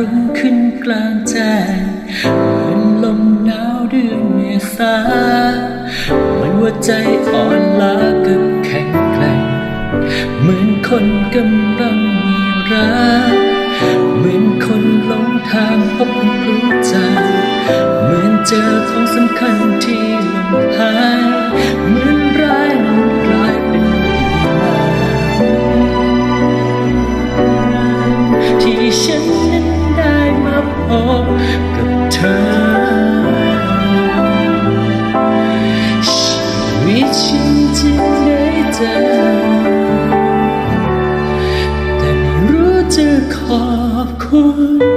เหมือนลมหนาวเดือนเมษาเหมือนหัวใจอ่อนล้ากับแข็งแกร่งเหมือนคนกำลังมีรักเหมือนคนหลงทางพบคนรู้ใจเหมือนเจอของสำคัญที่ลมหายเหมือนร้ายลงกลายเป็นดีมาที่ฉัน บกับเธอ ชีวิตฉันจึงได้เจอแต่ไม่รู้จะขอบคุณ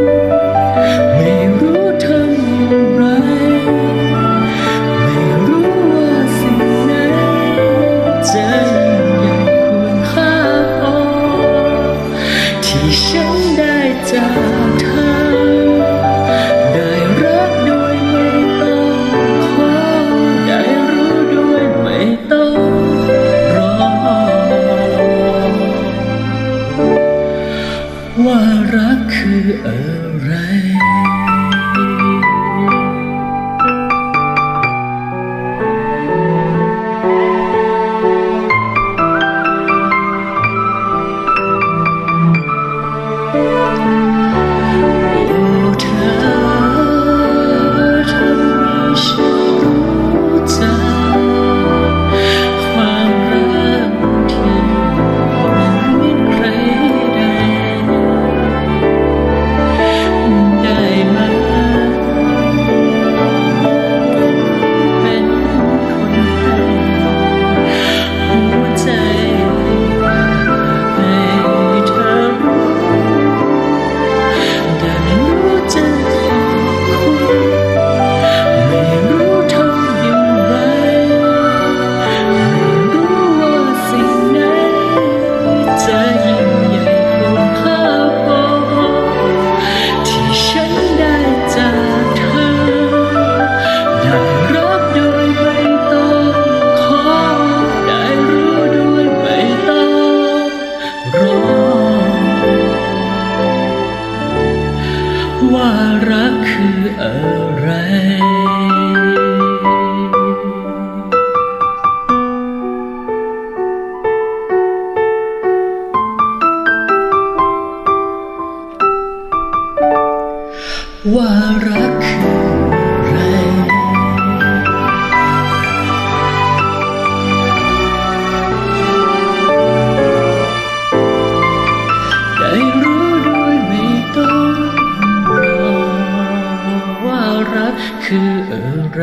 ว่ารักคืออะไร ว่ารักคือ คืออะไร